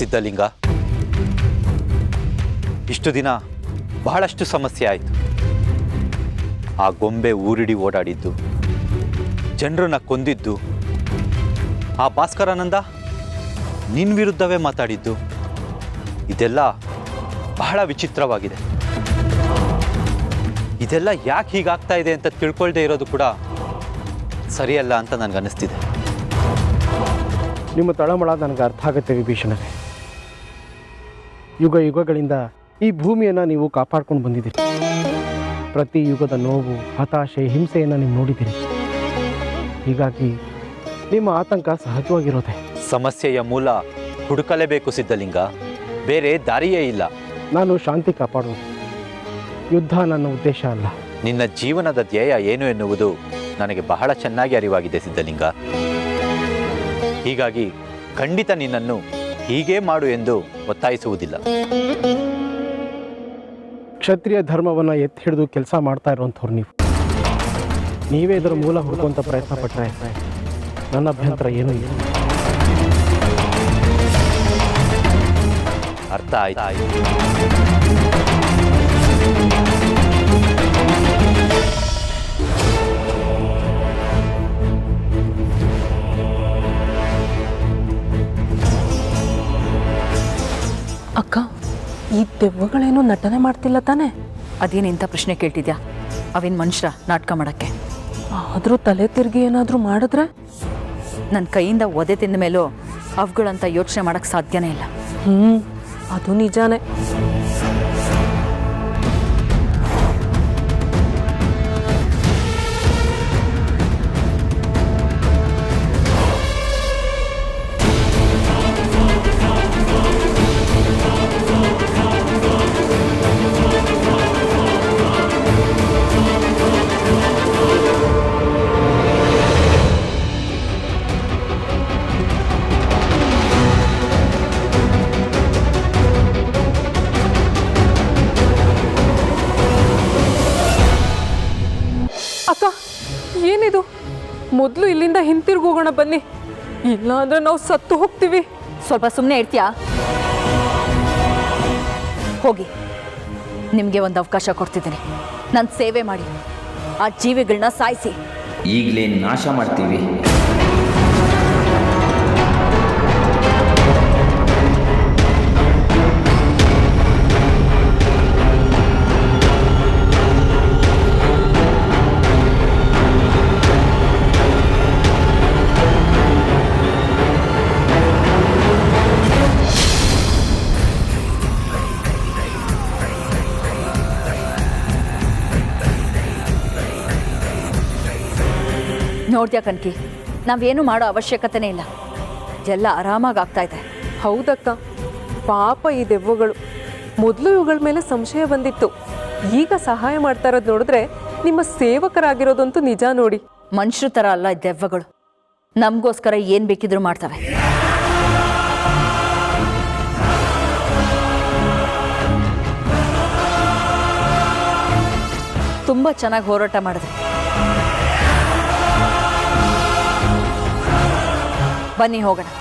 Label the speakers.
Speaker 1: ಸಿದ್ಧಲಿಂಗ. ಇಷ್ಟು ದಿನ ಬಹಳಷ್ಟು ಸಮಸ್ಯೆ ಆಯಿತು. ಆ ಗೊಂಬೆ ಊರಿಡಿ ಓಡಾಡಿದ್ದು. ಜನರನ್ನ ಕೊಂದಿದ್ದು. ಆ ಭಾಸ್ಕರಾನಂದ ನಿನ್ನ ವಿರುದ್ಧವೇ ಮಾತಾಡಿದ್ದು. ಇದೆಲ್ಲ ಬಹಳ ವಿಚಿತ್ರವಾಗಿದೆ. ಇದೆಲ್ಲ ಯಾಕೆ ಹೀಗಾಗ್ತಾ ಇದೆ ಅಂತ ತಿಳ್ಕೊಳ್ದೇ ಇರೋದು ಕೂಡ ಸರಿಯಲ್ಲ ಅಂತ ನನಗನ್ನಿಸ್ತಿದೆ.
Speaker 2: ನಿಮ್ಮ ತಳಮಳ ನನಗೆ ಅರ್ಥ ಆಗುತ್ತೆ ವಿಭೀಷಣರೇ. ಯುಗ ಯುಗಗಳಿಂದ ಈ ಭೂಮಿಯನ್ನು ನೀವು ಕಾಪಾಡ್ಕೊಂಡು ಬಂದಿದ್ದೀರಿ. ಪ್ರತಿ ಯುಗದ ನೋವು ಹತಾಶೆ ಹಿಂಸೆಯನ್ನು ನೀವು ನೋಡಿದ್ದೀರಿ. ಹೀಗಾಗಿ ನಿಮ್ಮ ಆತಂಕ ಸಹಜವಾಗಿರೋದೆ.
Speaker 1: ಸಮಸ್ಯೆಯ ಮೂಲ ಹುಡುಕಲೇಬೇಕು ಸಿದ್ಧಲಿಂಗ. ಬೇರೆ ದಾರಿಯೇ ಇಲ್ಲ.
Speaker 2: ನಾನು ಶಾಂತಿ ಕಾಪಾಡುವುದು ಯುದ್ಧ ನನ್ನ ಉದ್ದೇಶ ಅಲ್ಲ.
Speaker 1: ನಿನ್ನ ಜೀವನದ ಧ್ಯೇಯ ಏನು ಎನ್ನುವುದು ನನಗೆ ಬಹಳ ಚೆನ್ನಾಗಿ ಅರಿವಾಗಿದೆ ಸಿದ್ಧಲಿಂಗ. ಹೀಗಾಗಿ ಖಂಡಿತ ನಿನ್ನನ್ನು ಹೀಗೇ ಮಾಡು ಎಂದು ಒತ್ತಾಯಿಸುವುದಿಲ್ಲ.
Speaker 2: ಕ್ಷತ್ರಿಯ ಧರ್ಮವನ್ನು ಎತ್ತಿ ಹಿಡಿದು ಕೆಲಸ ಮಾಡ್ತಾ ಇರುವಂಥವ್ರು ನೀವು. ನೀವೇ ಇದರ ಮೂಲ ಹುಡುಕುವಂಥ ಪ್ರಯತ್ನ ಪಟ್ಟರೆ ನನ್ನ ಅಭ್ಯಂತರ ಏನೂ ಇಲ್ಲ.
Speaker 1: ಅರ್ಥ ಆಯ್ತು.
Speaker 3: ಅಕ್ಕ ಈ ದೆವ್ವಗಳೇನು ನಟನೆ ಮಾಡ್ತಿಲ್ಲ ತಾನೆ?
Speaker 4: ಅದೇನು ಇಂಥ ಪ್ರಶ್ನೆ ಕೇಳ್ತಿದ್ಯಾ? ಅವೇನು ಮನುಷ್ಯ ನಾಟಕ ಮಾಡೋಕ್ಕೆ?
Speaker 3: ಆದರೂ ತಲೆ ತಿರುಗಿ ಏನಾದರೂ ಮಾಡಿದ್ರೆ?
Speaker 4: ನನ್ನ ಕೈಯಿಂದ ಒದೆ ತಿಂದ ಮೇಲೂ ಅವುಗಳಂತ ಯೋಚನೆ ಮಾಡೋಕ್ಕೆ ಸಾಧ್ಯನೇ ಇಲ್ಲ.
Speaker 3: ಹ್ಞೂ ಅದು ನಿಜಾನೇ. ಮೊದಲು ಇಲ್ಲಿಂದ ಹಿಂತಿರುಗೋಗೋಣ ಬನ್ನಿ. ಇಲ್ಲ ಅಂದ್ರೆ ನಾವು ಸತ್ತು ಹೋಗ್ತೀವಿ.
Speaker 4: ಸ್ವಲ್ಪ ಸುಮ್ಮನೆ ಇರ್ತೀಯಾ? ಹೋಗಿ. ನಿಮಗೆ ಒಂದು ಅವಕಾಶ ಕೊಡ್ತಿದ್ದೀನಿ. ನನ್ನ ಸೇವೆ ಮಾಡಿ. ಆ ಜೀವಿಗಳನ್ನ ಸಾಯಿಸಿ.
Speaker 5: ಈಗಲೇ ನಾಶ ಮಾಡ್ತೀವಿ.
Speaker 4: ನೋಡ್ದ್ಯಾ ಕನ್ಕಿ ನಾವೇನು ಮಾಡೋ ಅವಶ್ಯಕತೆನೇ ಇಲ್ಲ. ಎಲ್ಲ ಆರಾಮಾಗಿ ಆಗ್ತಾ ಇದೆ.
Speaker 3: ಹೌದಕ್ಕ. ಪಾಪ ಈ ದೆವ್ವಗಳು. ಮೊದಲು ಇವುಗಳ ಮೇಲೆ ಸಂಶಯ ಬಂದಿತ್ತು. ಈಗ ಸಹಾಯ ಮಾಡ್ತಾ ಇರೋದು ನೋಡಿದ್ರೆ ನಿಮ್ಮ ಸೇವಕರಾಗಿರೋದಂತೂ ನಿಜ ನೋಡಿ.
Speaker 4: ಮನುಷ್ಯರ ಥರ ಅಲ್ಲ ಈ ದೆವ್ವಗಳು. ನಮಗೋಸ್ಕರ ಏನು ಬೇಕಿದ್ರು ಮಾಡ್ತವೆ. ತುಂಬ ಚೆನ್ನಾಗಿ ಹೋರಾಟ ಮಾಡಿದೆ ಬನ್ನಿ ಹೋಗೋಣ.